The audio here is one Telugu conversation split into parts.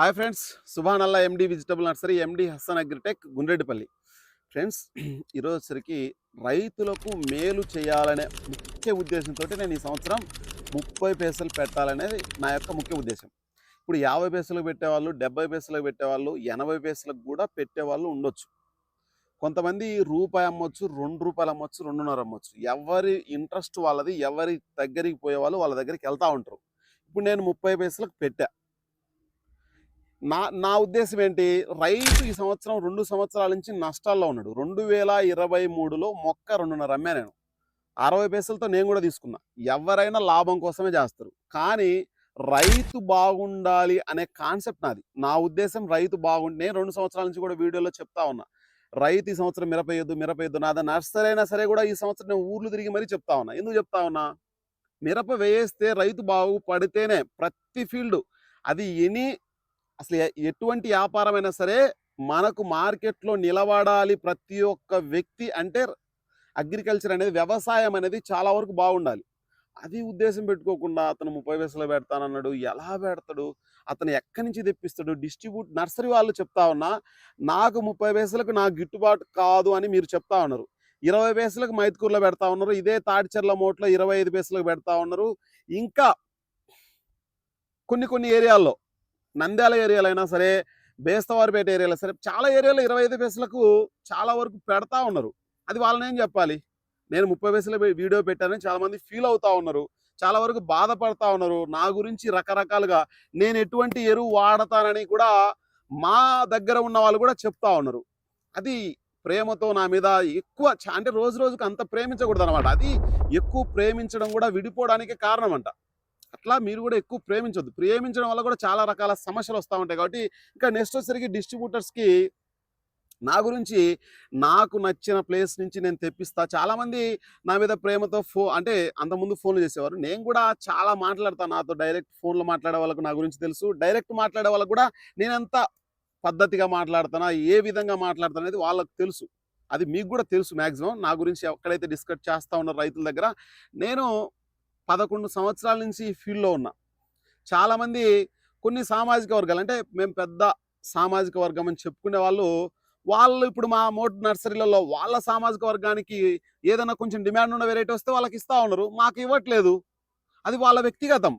Hi friends Subhan Allah MD vegetable nursery MD Hasan agritech Gundreddipalli. Friends ఈరోజు రైతులకు మేలు చేయాలనే ముఖ్య ఉద్దేశంతో నేను ఈ సంవత్సరం ముప్పై పైసలు పెట్టాలనేది నా యొక్క ముఖ్య ఉద్దేశం. ఇప్పుడు యాభై పైసలకు పెట్టేవాళ్ళు డెబ్బై పైసలకు పెట్టేవాళ్ళు ఎనభై పైసలకు కూడా పెట్టేవాళ్ళు ఉండొచ్చు. కొంతమంది రూపాయి అమ్మొచ్చు రెండు రూపాయలు అమ్మొచ్చు రెండున్నర అమ్మొచ్చు. ఎవరి ఇంట్రెస్ట్ వాళ్ళది ఎవరి దగ్గరికి పోయేవాళ్ళు వాళ్ళ దగ్గరికి వెళ్తూ ఉంటారు. ఇప్పుడు నేను ముప్పై పైసలకు పెట్టా. నా నా ఉద్దేశం ఏంటి రైతు ఈ సంవత్సరం రెండు సంవత్సరాల నుంచి నష్టాల్లో ఉన్నాడు. రెండు వేల ఇరవై మూడులో మొక్క రెండున్నర అమ్మా నేను. అరవై పైసలతో నేను కూడా తీసుకున్నా. ఎవరైనా లాభం కోసమే చేస్తారు. కానీ రైతు బాగుండాలి అనే కాన్సెప్ట్ నాది. నా ఉద్దేశం రైతు బాగుండి నేను రెండు సంవత్సరాల నుంచి కూడా వీడియోలో చెప్తా ఉన్నా. రైతు ఈ సంవత్సరం మిరపయ్యొద్దు మిరపయ్యొద్దు నాదా నర్సరీ అయినా సరే కూడా ఈ సంవత్సరం నేను ఊర్లు తిరిగి మరీ చెప్తా ఉన్నా. ఎందుకు చెప్తా ఉన్నా? మిరప వేస్తే రైతు బాగుపడితేనే ప్రతి ఫీల్డ్ అది ఎనీ అసలు ఎటువంటి వ్యాపారమైనా సరే మనకు మార్కెట్లో నిలబడాలి ప్రతి ఒక్క వ్యక్తి అంటే అగ్రికల్చర్ అనేది వ్యవసాయం అనేది చాలా వరకు బాగుండాలి. అది ఉద్దేశం పెట్టుకోకుండా అతను ముప్పై వయసులో పెడతానన్నాడు ఎలా పెడతాడు అతను ఎక్కడి నుంచి తెప్పిస్తాడు డిస్ట్రిబ్యూట్ నర్సరీ వాళ్ళు చెప్తా ఉన్నా నాకు ముప్పై వయసులకు నాకు గిట్టుబాటు కాదు అని మీరు చెప్తా ఉన్నారు. ఇరవై వయసులకు మైత్కూరులో పెడతా ఉన్నారు ఇదే తాడిచెర్ల మోట్లో ఇరవై ఐదు వేసులకు పెడతా ఉన్నారు. ఇంకా కొన్ని కొన్ని ఏరియాల్లో నంద్యాల ఏరియాలో అయినా సరే బేస్తవారిపేట ఏరియాలో సరే చాలా ఏరియాలో ఇరవై ఐదు పైసలకు చాలా వరకు పెడతా ఉన్నారు. అది వాళ్ళని ఏం చెప్పాలి? నేను ముప్పై పైసల వీడియో పెట్టానని చాలామంది ఫీల్ అవుతా ఉన్నారు. చాలా వరకు బాధపడతా ఉన్నారు. నా గురించి రకరకాలుగా నేను ఎటువంటి ఎరువు వాడతానని కూడా మా దగ్గర ఉన్న వాళ్ళు కూడా చెప్తా ఉన్నారు. అది ప్రేమతో నా మీద ఎక్కువ చా- అంటే రోజు రోజుకు అంత ప్రేమించకూడదు అనమాట అది ఎక్కువ ప్రేమించడం కూడా విడిపోవడానికి కారణం అంట అట్లా మీరు కూడా ఎక్కువ ప్రేమించొద్దు. ప్రేమించడం వల్ల కూడా చాలా రకాల సమస్యలు వస్తూ ఉంటాయి. కాబట్టి ఇంకా నెక్స్ట్ వచ్చేసరికి డిస్ట్రిబ్యూటర్స్కి నా గురించి నాకు నచ్చిన ప్లేస్ నుంచి నేను తెప్పిస్తా. చాలామంది నా మీద ప్రేమతో ఫో అంటే అంతకుముందు ఫోన్లు చేసేవారు. నేను కూడా చాలా మాట్లాడతాను నాతో. డైరెక్ట్ ఫోన్లో మాట్లాడే వాళ్ళకు నా గురించి తెలుసు. డైరెక్ట్ మాట్లాడే వాళ్ళకు కూడా నేను పద్ధతిగా మాట్లాడుతానా ఏ విధంగా మాట్లాడతాను అనేది వాళ్ళకు తెలుసు. అది మీకు కూడా తెలుసు మ్యాక్సిమం నా గురించి ఎక్కడైతే డిస్కస్ చేస్తూ ఉన్నారు రైతుల దగ్గర నేను పదకొండు సంవత్సరాల నుంచి ఈ ఫీల్డ్లో ఉన్నా. చాలామంది కొన్ని సామాజిక వర్గాలు అంటే మేము పెద్ద సామాజిక వర్గం అని చెప్పుకునే వాళ్ళు వాళ్ళు ఇప్పుడు మా మోట్ నర్సరీలలో వాళ్ళ సామాజిక వర్గానికి ఏదైనా కొంచెం డిమాండ్ ఉన్న వెరైటీ వస్తే వాళ్ళకి ఇస్తూ ఉన్నారు. మాకు ఇవ్వట్లేదు. అది వాళ్ళ వ్యక్తిగతం.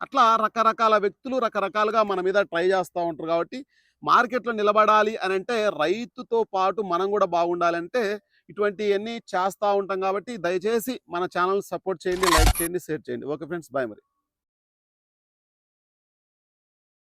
అట్లా రకరకాల వ్యక్తులు రకరకాలుగా మన మీద ట్రై చేస్తూ ఉంటారు కాబట్టి మార్కెట్లో నిలబడాలి అని అంటే రైతుతో పాటు మనం కూడా బాగుండాలంటే ఇటువంటివన్నీ చేస్తూ ఉంటాం కాబట్టి దయచేసి మన ఛానల్ సపోర్ట్ చేయండి లైక్ చేయండి షేర్ చేయండి. ఓకే ఫ్రెండ్స్ బాయ్ మరి.